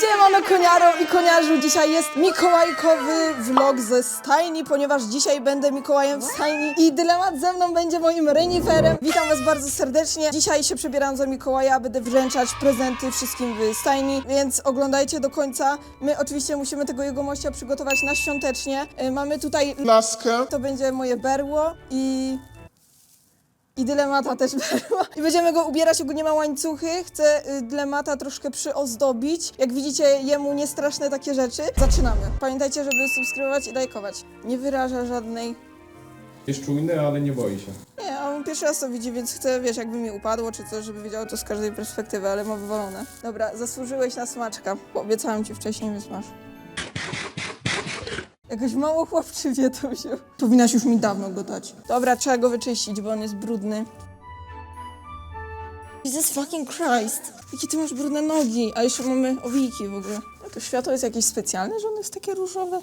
Siemano koniaro i koniarzu, dzisiaj jest mikołajkowy vlog ze stajni, ponieważ dzisiaj będę Mikołajem w stajni i dylemat ze mną będzie moim reniferem. Witam was bardzo serdecznie. Dzisiaj się przebieram za Mikołaja, będę wręczać prezenty wszystkim w stajni, więc oglądajcie do końca. My oczywiście musimy tego jego mościa przygotować na świątecznie. Y, Mamy tutaj laskę. to będzie moje berło i... I dylemata też berło. I będziemy go ubierać, ogólnie ma łańcuchy. Chcę y, dylemata troszkę przyozdobić. Jak widzicie, jemu nie straszne takie rzeczy. Zaczynamy. Pamiętajcie, żeby subskrybować i lajkować. Nie wyraża żadnej... Jest czujny, ale nie boi się. Nie, a on pierwszy raz to widzi, więc chcę, wiesz, jakby mi upadło czy coś, żeby wiedział to z każdej perspektywy, ale ma wywalone. Dobra, zasłużyłeś na smaczka. Obiecałem ci wcześniej, więc masz. Jakoś mało chłopczywie to wziął. Powinnaś już mi dawno go dać. Dobra, trzeba go wyczyścić, bo on jest brudny. Jesus fucking Christ. Jakie ty masz brudne nogi, a jeszcze mamy owiki w ogóle. A to światło jest jakieś specjalne, że ono jest takie różowe?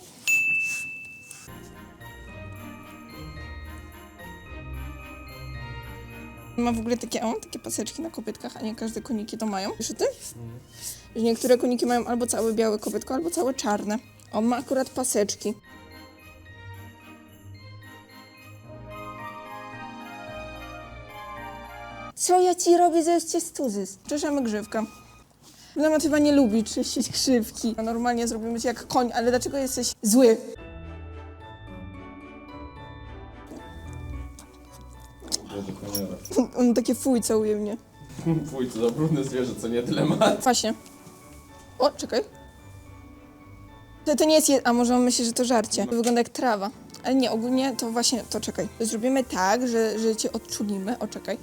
Ma w ogóle takie, o, takie paseczki na kopytkach, a nie każde koniki to mają. Wiesz o tym? Że niektóre koniki mają albo całe białe kopytko, albo całe czarne. On ma akurat paseczki. Co ja ci robię, cię stuzys? Czeszemy grzywkę. Lemat chyba nie lubi czyścić grzywki. A Normalnie zrobimy cię jak koń, ale dlaczego jesteś zły? On takie fuj całuje mnie. Co za brudne zwierzę, co nie dylemat. Właśnie. O, czekaj. To, to nie jest. Je... A może on myśli, że to żarcie. To wygląda jak trawa. Ale nie, ogólnie to właśnie. To czekaj. Zrobimy tak, że, że cię odczulimy. O, czekaj.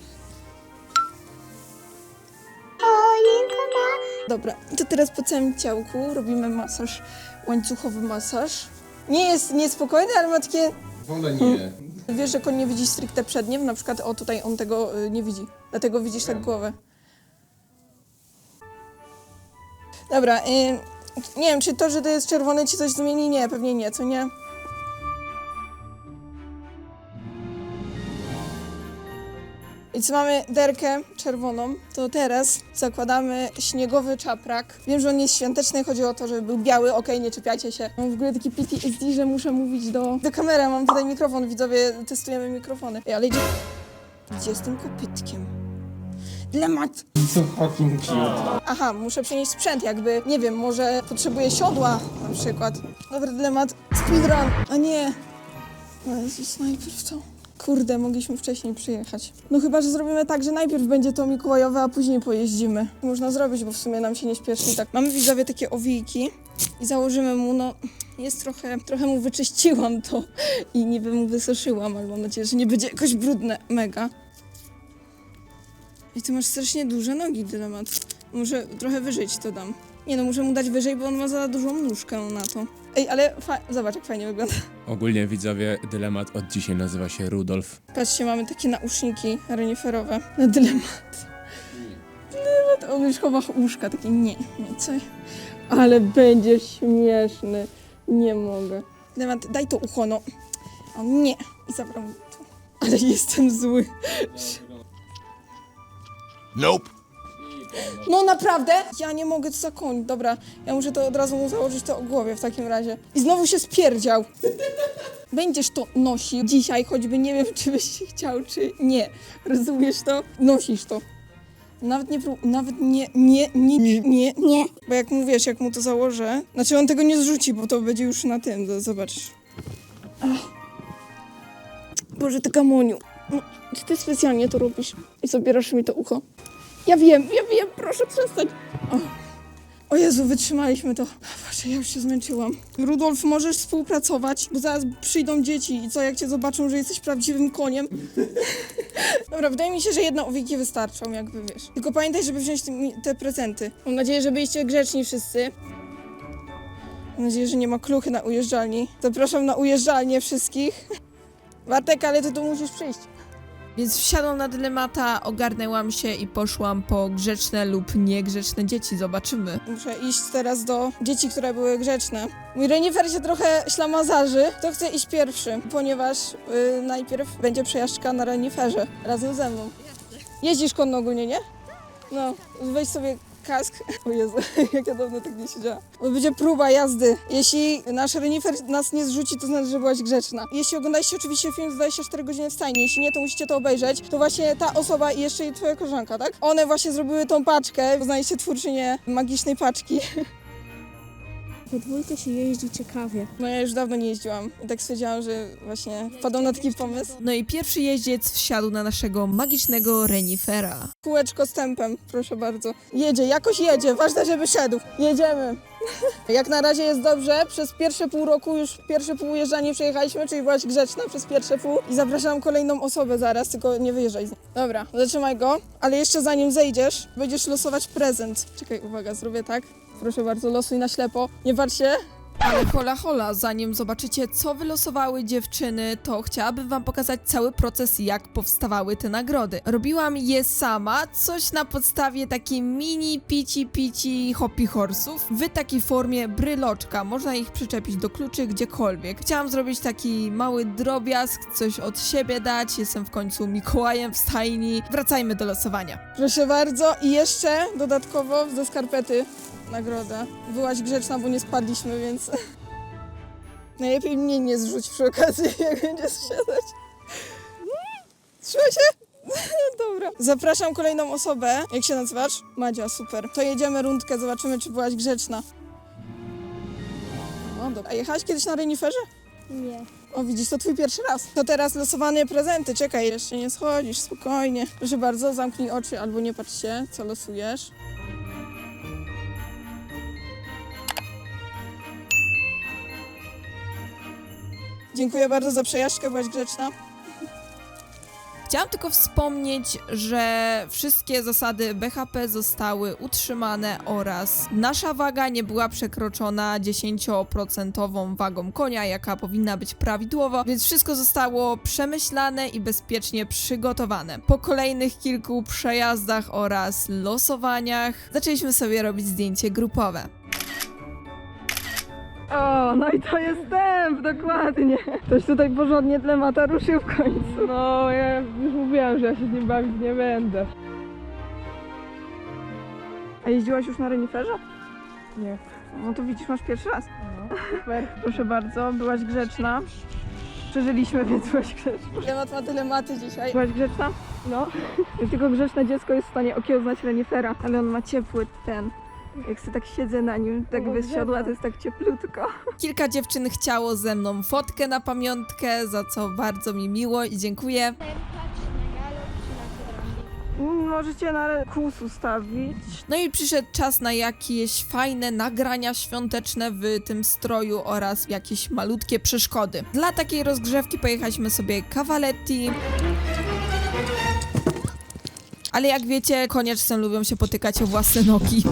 Dobra, to teraz po całym ciałku robimy masaż, łańcuchowy masaż. Nie jest niespokojny, ale ma takie. Wolę nie. Wiesz, że koń nie widzi stricte przed nim, na przykład o tutaj on tego y, nie widzi, dlatego widzisz tak głowę. Dobra, y, nie wiem, czy to, że to jest czerwony ci coś zmieni? Nie, pewnie nie, co nie? I co mamy derkę czerwoną, to teraz zakładamy śniegowy czaprak. Wiem, że on jest świąteczny, chodzi o to, żeby był biały, okej, nie czepiacie się. Mam w ogóle taki PTSD, że muszę mówić do, do kamery, mam tutaj mikrofon, widzowie, testujemy mikrofony. Ej, ale idzie... Gdzie z tym kopytkiem? Dylemat! Co fucking cute. Aha, muszę przenieść sprzęt, jakby, nie wiem, może potrzebuję siodła na przykład. Dobry dylemat. Speedrun! A nie! O Jezus, najpierw to... Kurde, mogliśmy wcześniej przyjechać. No chyba, że zrobimy tak, że najpierw będzie to Mikołajowe, a później pojeździmy. Można zrobić, bo w sumie nam się nie śpieszy. Tak, mamy widzowie takie owijki i założymy mu, no... Jest trochę, trochę mu wyczyściłam to i niby mu wysuszyłam, ale mam nadzieję, że nie będzie jakoś brudne, mega. I ty masz strasznie duże nogi, dylemat. Muszę trochę wyżej ci to dam. Nie no, muszę mu dać wyżej, bo on ma za dużą nóżkę na to. Ej, ale zobacz, jak fajnie wygląda. Ogólnie widzowie, dylemat od dzisiaj nazywa się Rudolf. Patrzcie, mamy takie nauszniki reniferowe na dylemat. Dylemat, on już chowa uszka, takie nie, nie, co? Ale będzie śmieszny. Nie mogę. Dylemat, daj to ucho, no. O nie, i zabrał mi to. Ale jestem zły. Nope. No naprawdę? Ja nie mogę, co za koń. Dobra, ja muszę to od razu mu założyć to o głowie w takim razie. I znowu się spierdział. Będziesz to nosił dzisiaj, choćby nie wiem, czy byś chciał, czy nie. Rozumiesz to? Nosisz to. Nawet nie prób, nawet nie, nie, nie, nie, nie, nie. Bo jak mu wiesz, jak mu to założę, znaczy on tego nie zrzuci, bo to będzie już na tym, z- zobaczysz. Ach. Boże, ty gamoniu. No, czy ty specjalnie to robisz i zabierasz mi to ucho? Ja wiem, ja wiem, proszę przestać. O, o Jezu, wytrzymaliśmy to. Boże, ja już się zmęczyłam. Rudolf, możesz współpracować, bo zaraz przyjdą dzieci i co, jak cię zobaczą, że jesteś prawdziwym koniem? Dobra, wydaje mi się, że jedno owiki wystarczą, jakby wiesz. Tylko pamiętaj, żeby wziąć te, te prezenty. Mam nadzieję, że byliście grzeczni wszyscy. Mam nadzieję, że nie ma kluchy na ujeżdżalni. Zapraszam na ujeżdżalnię wszystkich. Bartek, ale ty tu musisz przyjść. Więc wsiadłam na dylemata, ogarnęłam się i poszłam po grzeczne lub niegrzeczne dzieci. Zobaczymy. Muszę iść teraz do dzieci, które były grzeczne. Mój renifer się trochę ślamazarzy. To chcę iść pierwszy, ponieważ y, najpierw będzie przejażdżka na reniferze razem ze mną. Jeździsz konno ogólnie, nie? No, weź sobie kask. O Jezu, jak ja dawno tak nie siedziałam. Będzie próba jazdy. Jeśli nasz renifer nas nie zrzuci, to znaczy, że byłaś grzeczna. Jeśli oglądaliście oczywiście film z 24 godziny w stajni, jeśli nie, to musicie to obejrzeć, to właśnie ta osoba i jeszcze jej twoja koleżanka, tak? One właśnie zrobiły tą paczkę. Poznaliście twórczynię magicznej paczki. Dwójkę się jeździ ciekawie. No ja już dawno nie jeździłam i tak stwierdziłam, że właśnie wpadłam na taki pomysł. No i pierwszy jeździec wsiadł na naszego magicznego renifera. Kółeczko z tempem, proszę bardzo. Jedzie, jakoś jedzie, ważne, żeby szedł. Jedziemy. Jak na razie jest dobrze, przez pierwsze pół roku już pierwsze pół jeżdżanie przejechaliśmy, czyli byłaś grzeczna przez pierwsze pół i zapraszam kolejną osobę zaraz, tylko nie wyjeżdżaj z nim. Dobra, zatrzymaj go, ale jeszcze zanim zejdziesz, będziesz losować prezent. Czekaj, uwaga, zrobię tak. Proszę bardzo, losuj na ślepo. Nie bacz się. Ale hola hola, zanim zobaczycie co wylosowały dziewczyny, to chciałabym wam pokazać cały proces jak powstawały te nagrody. Robiłam je sama, coś na podstawie takiej mini pici pici hopi horsów w takiej formie bryloczka. Można ich przyczepić do kluczy gdziekolwiek. Chciałam zrobić taki mały drobiazg, coś od siebie dać. Jestem w końcu Mikołajem w stajni. Wracajmy do losowania. Proszę bardzo. I jeszcze dodatkowo ze skarpety nagroda. Byłaś grzeczna, bo nie spadliśmy, więc najlepiej mnie nie zrzuć przy okazji, jak będziesz siadać. Trzyma się? Dobra. Zapraszam kolejną osobę. Jak się nazywasz? Madzia, super. To jedziemy rundkę, zobaczymy, czy byłaś grzeczna. O, dobra. A jechałaś kiedyś na reniferze? Nie. O, widzisz, to twój pierwszy raz. To teraz losowane prezenty. Czekaj, jeszcze nie schodzisz, spokojnie. Proszę bardzo, zamknij oczy albo nie patrz się, co losujesz. Dziękuję bardzo za przejażdżkę, byłaś grzeczna. Chciałam tylko wspomnieć, że wszystkie zasady BHP zostały utrzymane oraz nasza waga nie była przekroczona 10% wagą konia, jaka powinna być prawidłowo, więc wszystko zostało przemyślane i bezpiecznie przygotowane. Po kolejnych kilku przejazdach oraz losowaniach zaczęliśmy sobie robić zdjęcie grupowe. O, no i to jest dęb, dokładnie. Ktoś tutaj porządnie tlemata ruszył w końcu. No, ja już mówiłam, że ja się z nim bawić nie będę. A jeździłaś już na reniferze? Nie. No to widzisz, masz pierwszy raz. No, super. Proszę bardzo, byłaś grzeczna. Przeżyliśmy, więc byłaś grzeczna. Temat ma dylematy dzisiaj. Byłaś grzeczna? No. Tylko grzeczne dziecko jest w stanie okiełznać renifera, ale on ma ciepły ten. Jak sobie tak siedzę na nim, tak bez siodła, to jest tak cieplutko. Kilka dziewczyn chciało ze mną fotkę na pamiątkę, za co bardzo mi miło i dziękuję. Możecie na kus ustawić. No i przyszedł czas na jakieś fajne nagrania świąteczne w tym stroju oraz jakieś malutkie przeszkody. Dla takiej rozgrzewki pojechaliśmy sobie Cavaletti. Ale jak wiecie, konie czasem lubią się potykać o własne nogi.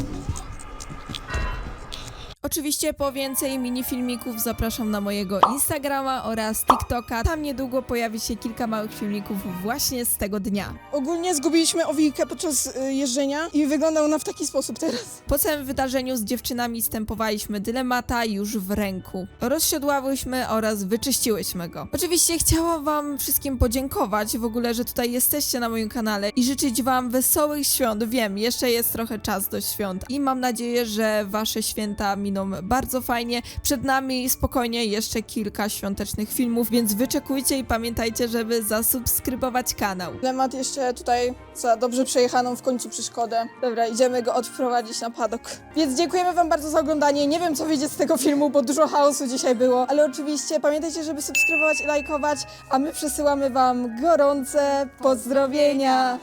Oczywiście po więcej minifilmików zapraszam na mojego Instagrama oraz TikToka. Tam niedługo pojawi się kilka małych filmików właśnie z tego dnia. Ogólnie zgubiliśmy Owijkę podczas y, jeżdżenia i wygląda ona w taki sposób teraz. Po całym wydarzeniu z dziewczynami stępowaliśmy dylemata już w ręku. Rozsiodłałyśmy oraz wyczyściłyśmy go. Oczywiście chciałam wam wszystkim podziękować w ogóle, że tutaj jesteście na moim kanale i życzyć wam wesołych świąt. Wiem, jeszcze jest trochę czas do świąt i mam nadzieję, że wasze święta miną bardzo fajnie. Przed nami spokojnie jeszcze kilka świątecznych filmów, więc wyczekujcie i pamiętajcie, żeby zasubskrybować kanał. Dylemat jeszcze tutaj za dobrze przejechaną w końcu przeszkodę. Dobra, idziemy go odprowadzić na padok. Więc dziękujemy wam bardzo za oglądanie. Nie wiem, co wyjdzie z tego filmu, bo dużo chaosu dzisiaj było. Ale oczywiście pamiętajcie, żeby subskrybować i lajkować, a my przesyłamy wam gorące pozdrowienia.